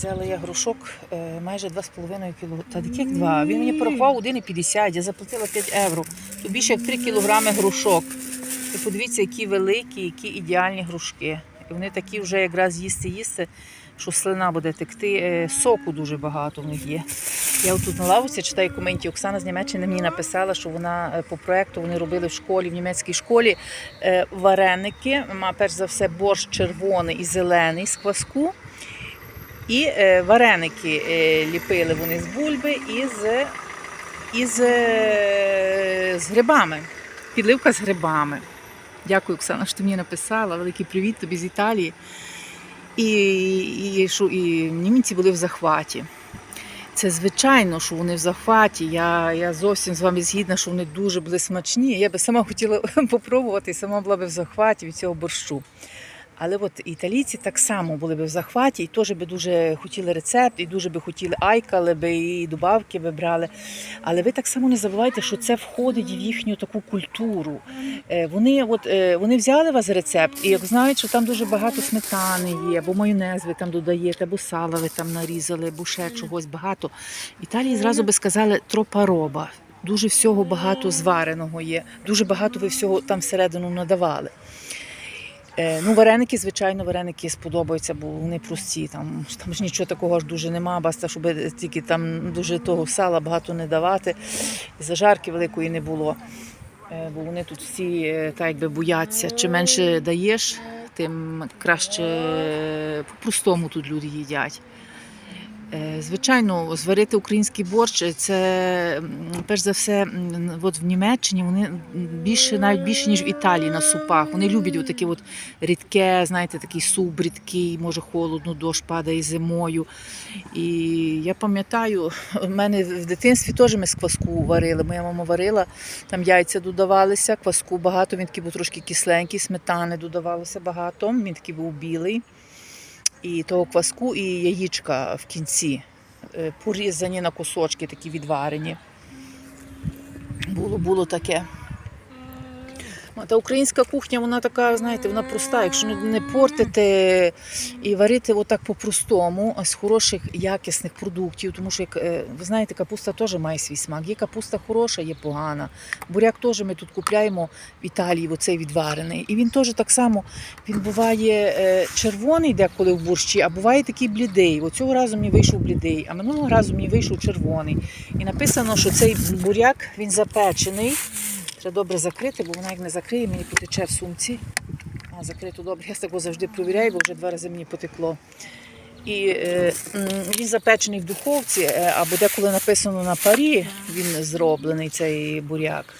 Взяла я грушок е, майже 2,5 кг. Та яких два? Він мені порахував 1,50, я заплатила 5 євро. То більше як 3 кілограми грушок. І подивіться, які великі, які ідеальні грушки. І вони такі вже якраз їсти їсти, що слина буде текти. Е, Соку дуже багато в них є. Я отут на лавці читаю коменті. Оксана з Німеччини мені написала, що вона е, по проекту вони робили в школі, в німецькій школі вареники. Перш за все, борщ червоний і зелений з кваску. І е, вареники е, ліпили вони з бульби і з, і з, е, з грибами. Підливка з грибами. Дякую, Оксана, що ти мені написала. Великий привіт тобі з Італії. І, і, що, і німці були в захваті. Це звичайно, що вони в захваті. Я, я зовсім з вами згідна, що вони дуже були смачні. Я би сама хотіла попробувати і сама була би в захваті від цього борщу. Але от італійці так само були б в захваті і теж би дуже хотіли рецепт, і дуже би хотіли айкали би, і добавки би брали. Але ви так само не забувайте, що це входить в їхню таку культуру. Е, Вони, от, е, вони взяли вас рецепт, і як знають, що там дуже багато сметани є, або майонез ви там додаєте, або сала ви там нарізали, або ще чогось багато. Італії зразу би сказали тропароба. Дуже всього багато звареного є, дуже багато ви всього там всередину надавали. Е, Ну, вареники, звичайно, вареники сподобаються, бо вони прості. Там, там ж нічого такого ж дуже нема, баста, щоб тільки там дуже того сала багато не давати. Зажарки великої не було. Е, Бо вони тут всі е, так якби бояться. Чим менше даєш, тим краще по-простому тут люди їдять. Е, Звичайно, зварити український борщ це перш за все, от в Німеччині вони більше, навіть більше, ніж в Італії на супах. Вони люблять таке от рідке, знаєте, такий суп рідкий, може холодно, дощ падає зимою. І я пам'ятаю, в мене в дитинстві теж ми з кваску варили. Моя мама варила, там яйця додавалися, кваску багато, він такий був трошки кисленький, сметани додавалося багато, він такий був білий і того кваску, і яєчка в кінці, е, порізані на кусочки, такі відварені. Було, було таке. Та українська кухня, вона така, знаєте, вона проста. Якщо не- не портити і варити отак по-простому, з хороших якісних продуктів, тому що, як е, ви знаєте, капуста теж має свій смак. Є капуста хороша, є погана. Буряк теж ми тут купляємо в Італії, оцей відварений. І він теж так само він буває е, червоний деколи в борщі, а буває такий блідий. Оцього разу мені вийшов блідий, а минулого разу мені вийшов червоний. І написано, що цей буряк він запечений. Треба добре закрити, бо вона як не закриє, мені потече в сумці. А закрито добре. Я так завжди провіряю, бо вже два рази мені потекло. І е, він запечений в духовці, е, або деколи написано на парі, він зроблений цей буряк.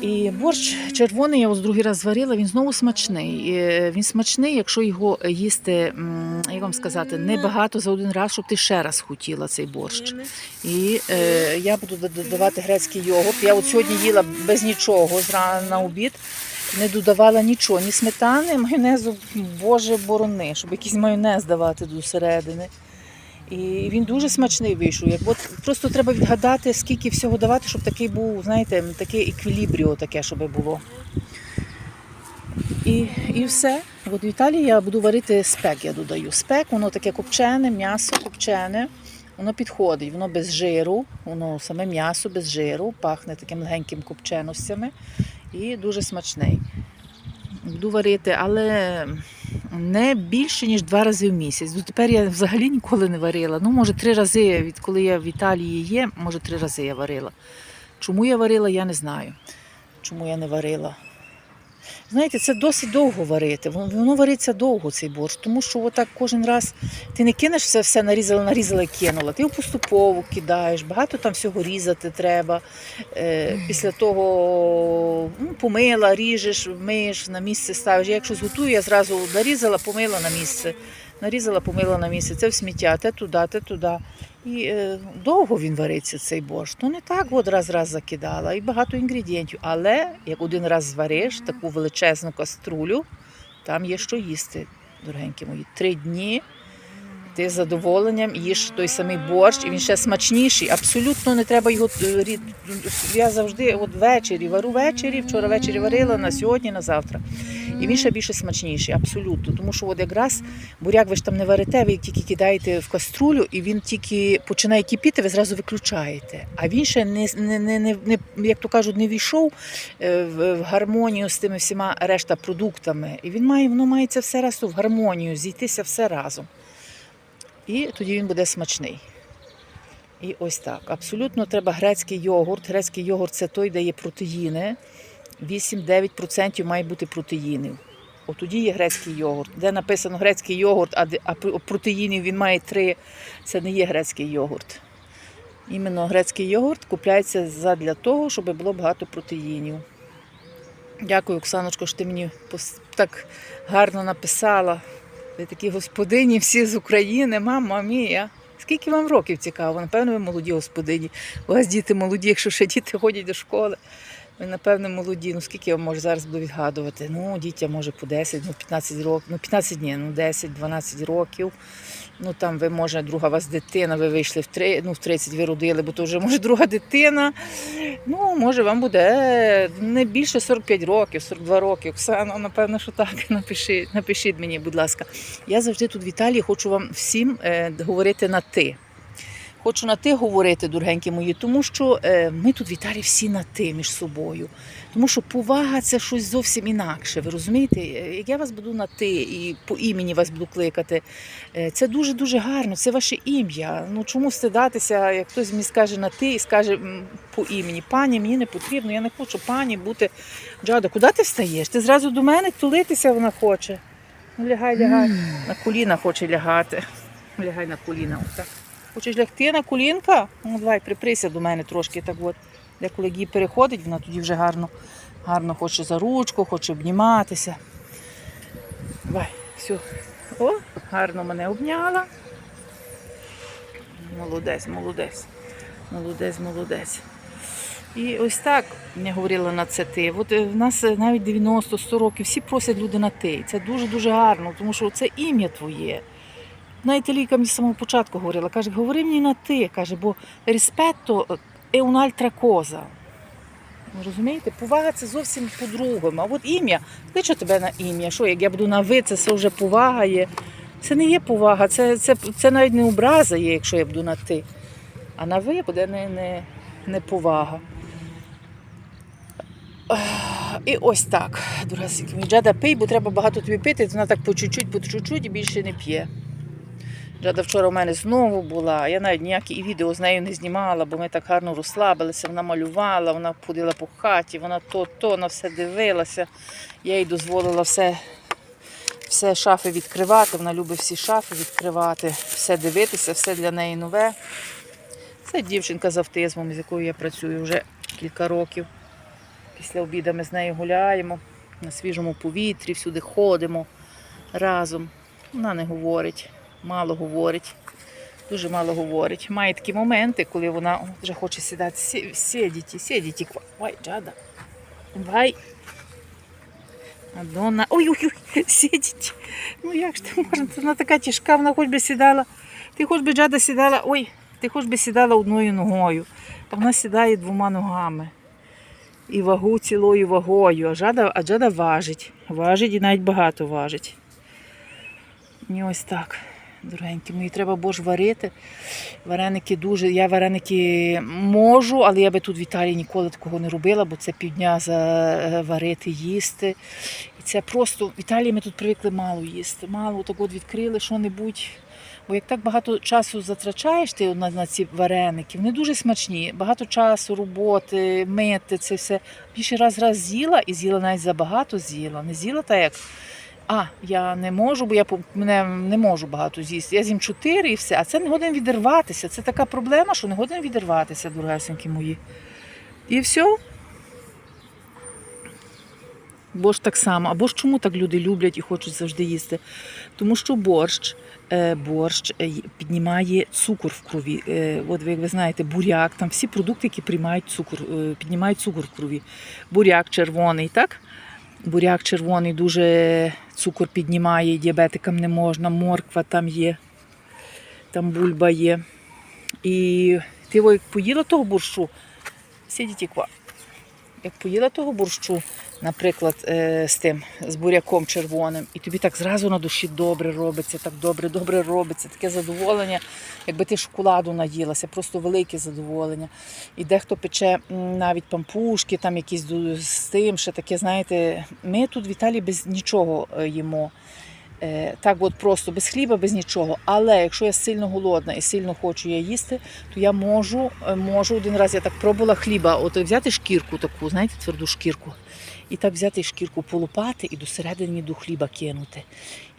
І борщ червоний, я ось другий раз зварила, він знову смачний. Е, Він смачний, якщо його їсти, як вам сказати, небагато за один раз, щоб ти ще раз хотіла цей борщ. І е, я буду додавати грецький йогурт. Я от сьогодні їла без нічого на обід. Не додавала нічого, ні сметани, майонезу, боже борони, щоб якийсь майонез давати до середини. І він дуже смачний вийшов. Як от просто треба відгадати, скільки всього давати, щоб такий був, знаєте, таке еквілібріо таке, щоб було. І, і все. От в Італії я буду варити спек, я додаю. Спек, воно таке копчене, м'ясо копчене. Воно підходить, воно без жиру, воно саме м'ясо без жиру, пахне таким легеньким копченостями і дуже смачний. Буду варити, але не більше, ніж два рази в місяць. Дотепер я взагалі ніколи не варила. Ну, може, три рази, відколи я в Італії є, може, три рази я варила. Чому я варила, я не знаю. Чому я не варила. Знаєте, це досить довго варити. Воно, вариться довго, цей борщ, тому що отак кожен раз ти не кинеш все, все нарізала, нарізала і кинула. Ти його поступово кидаєш, багато там всього різати треба. Е, після того ну, помила, ріжеш, миєш, на місце ставиш. Я якщо зготую, я зразу нарізала, помила на місце. Нарізала, помила на місце. Це в сміття, те туди, те туди. І е, довго він вариться, цей борщ. Ну не так от раз-раз закидала. І багато інгредієнтів. Але як один раз звариш таку величезну каструлю, там є що їсти, дорогенькі мої. Три дні ти з задоволенням їш той самий борщ, і він ще смачніший. Абсолютно не треба його е, Я завжди от ввечері вару ввечері, вчора ввечері варила на сьогодні, на завтра. І він ще більше смачніший, абсолютно. Тому що от якраз буряк ви ж там не варите, ви тільки кидаєте в каструлю, і він тільки починає кипіти, ви зразу виключаєте. А він ще не, не, не, не, як то кажуть, не війшов е, в гармонію з тими всіма решта продуктами. І він має, воно має це все разом в гармонію, зійтися все разом. І тоді він буде смачний. І ось так. Абсолютно треба грецький йогурт. Грецький йогурт це той, де є протеїни. 8-9% має бути протеїнів. От тоді є грецький йогурт. Де написано грецький йогурт, а, протеїнів він має 3, це не є грецький йогурт. Іменно грецький йогурт купляється задля того, щоб було багато протеїнів. Дякую, Оксаночко, що ти мені так гарно написала. Такі господині всі з України, мама мія. Скільки вам років цікаво? Напевно, ви молоді господині. У вас діти молоді, якщо ще діти ходять до школи. Ви, напевно, молоді. Ну скільки я можу зараз буду відгадувати? Ну, дітям може по 10, ну 15 років, ну 15 ні, ну 10-12 років. Ну там ви, може, друга вас дитина, ви вийшли в три, ну, в 30 ви родили, бо то вже може друга дитина. Ну, може, вам буде не більше 45 років, 42 роки. Оксана, напевно, що так. Напишіть, напишіть мені, будь ласка. Я завжди тут в Італії хочу вам всім е, говорити на ти. Хочу на ти говорити, дорогенькі мої, тому що е, ми тут в Італії всі на ти між собою. Тому що повага це щось зовсім інакше. Ви розумієте? Е, Як я вас буду на ти і по імені вас буду кликати, е, це дуже дуже гарно. Це ваше ім'я. Ну чому стидатися, як хтось мені скаже на ти і скаже по імені. Пані, мені не потрібно, я не хочу пані бути. Джада, куди ти встаєш? Ти зразу до мене тулитися вона хоче. Ну, лягай, лягай. На коліна хоче лягати. Лягай на коліна. Отак. Хочеш лягти на колінка? Ну, давай, приприся до мене трошки. Так от. Де коли її переходить, вона тоді вже гарно, гарно хоче за ручку, хоче обніматися. Давай, все. О, гарно мене обняла. Молодець, молодець. Молодець, молодець. І ось так я говорила на це ти. От е, в нас навіть 90-100 років всі просять люди на ти. Це дуже-дуже гарно, тому що це ім'я твоє. Навіть Ліка мені з самого початку говорила, каже, говори мені на ти, каже, бо rispetto è un'altra cosa. Ви розумієте? Повага це зовсім по-другому. А от ім'я, кличу тебе на ім'я. Що, як я буду на ви, це все вже повага є. Це не є повага, це, це, це навіть не образа є, якщо я буду на ти. А на ви буде не, не, не повага. І ось так, мій. Джада пий, бо треба багато тобі пити, вона так по чуть-чуть, по чуть-чуть і більше не п'є. Джада вчора у мене знову була. Я навіть ніякі відео з нею не знімала, бо ми так гарно розслабилися. Вона малювала, вона ходила по хаті, вона то, то на все дивилася. Я їй дозволила все, все шафи відкривати. Вона любить всі шафи відкривати, все дивитися, все для неї нове. Це дівчинка з автизмом, з якою я працюю вже кілька років. Після обіду ми з нею гуляємо на свіжому повітрі, всюди ходимо разом. Вона не говорить, мало говорить, дуже мало говорить. Має такі моменти, коли вона вже хоче сідати. Сі- Сидіть, сидіть. Ой, Джада. Давай. Мадонна. Ой-ой-ой, сидіть. Ну як ж ти можна? Вона така тяжка, вона хоч би сідала. Ти хоч би Джада сідала. Ой, ти хоч би сідала одною ногою. А вона сідає двома ногами. І вагу цілою вагою. А Джада, а Джада важить. Важить і навіть багато важить. І ось так. Дорогенькі мої, треба бож варити. Вареники дуже. Я вареники можу, але я би тут в Італії ніколи такого не робила, бо це півдня заварити, їсти. І це просто в Італії ми тут привикли мало їсти. Мало так от відкрили що-небудь. Бо як так багато часу затрачаєш ти на, на ці вареники, вони дуже смачні. Багато часу, роботи, мити, це все. Більше раз раз з'їла і з'їла навіть забагато з'їла. Не з'їла так, як а, я не можу, бо я мене не можу багато з'їсти. Я з'їм чотири і все. А це не годин відірватися. Це така проблема, що не годин відірватися, дорогесенькі мої. І все. Борщ так само. А борщ чому так люди люблять і хочуть завжди їсти? Тому що борщ, е, борщ е, піднімає цукор в крові. Е, От ви, як ви знаєте, буряк, там всі продукти, які приймають цукор, піднімають цукор в крові. Буряк червоний, так? Буряк червоний дуже цукор піднімає, діабетикам не можна, морква там є, там бульба є. І ти як поїла того борщу, сидіть і ква. Як поїла того борщу, наприклад, е, з тим, з буряком червоним, і тобі так зразу на душі добре робиться, так добре, добре робиться, таке задоволення, якби ти шоколаду наїлася, просто велике задоволення. І дехто пече навіть пампушки, там якісь з тим, ще таке, знаєте, ми тут в Італії без нічого е, їмо. Е, Так от просто без хліба, без нічого. Але якщо я сильно голодна і сильно хочу я їсти, то я можу, е, можу один раз я так пробувала хліба, от взяти шкірку таку, знаєте, тверду шкірку, і так взяти шкірку полупати і досередині до хліба кинути.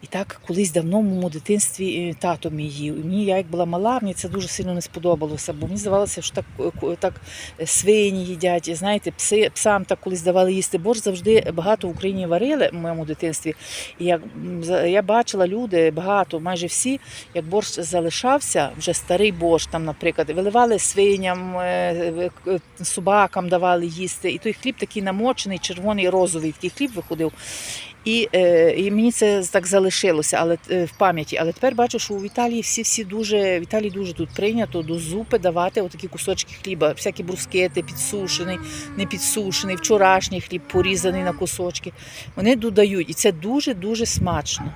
І так колись давно в моєму дитинстві е, тато мій їв. Мені я як була мала, мені це дуже сильно не сподобалося, бо мені здавалося, що так, е, так е, свині їдять. Знаєте, пси, псам так колись давали їсти. Борщ завжди багато в Україні варили в моєму дитинстві. І як я бачила люди, багато, майже всі, як борщ залишався, вже старий борщ, там, наприклад, виливали свиням, собакам давали їсти. І той хліб такий намочений, червоний, розовий такий хліб виходив. І, е, і мені це так залишилося, але е, в пам'яті. Але тепер бачу, що в Італії всі всі дуже в Італії дуже тут прийнято до зупи давати отакі кусочки хліба, всякі брускети, підсушений, не підсушений, вчорашній хліб порізаний на кусочки. Вони додають, і це дуже дуже смачно.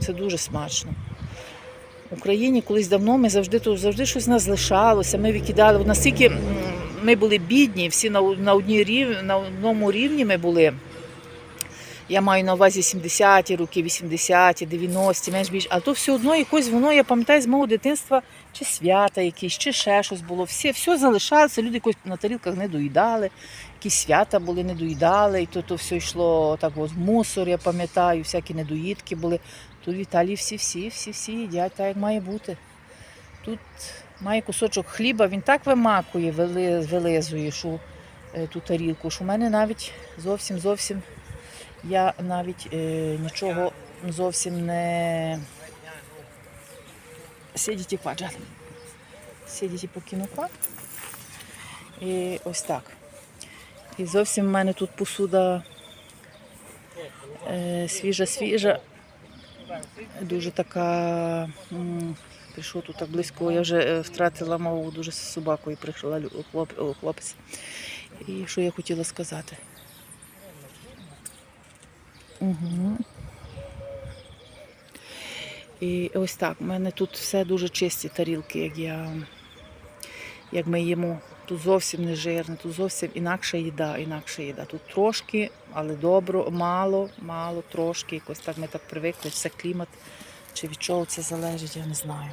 Це дуже смачно. В Україні колись давно ми завжди тут завжди щось нас залишалося. Ми викидали. Настільки ми були бідні, всі на, на, одній рів, на одному рівні ми були. Я маю на увазі 70-ті роки, 80-ті, 90-ті, менш більш. Але то все одно якось воно, я пам'ятаю з мого дитинства, чи свята якісь, чи ще щось було. Все, все залишалося, люди якось на тарілках не доїдали, якісь свята були, не доїдали, і то, то все йшло так от мусор, я пам'ятаю, всякі недоїдки були. Тут в Італії всі-всі, всі-всі їдять так, як має бути. Тут має кусочок хліба, він так вимакує, вилизує що, е, ту тарілку, що в мене навіть зовсім зовсім я навіть е, нічого зовсім не. Сидіть qua, già. Сидіть qua. І ось так. І зовсім в мене тут посуда е, свіжа-свіжа. Дуже така. Прийшов тут так близько, я вже е, втратила мову дуже з собакою, прийшла хлопець. І що я хотіла сказати? Угу. І ось так. У мене тут все дуже чисті тарілки, як я. Як ми їмо. Тут зовсім не жирне, тут зовсім інакша їда, інакша їда. Тут трошки, але добро, мало, мало, трошки. Якось так ми так привикли, все клімат. Чи від чого це залежить, я не знаю.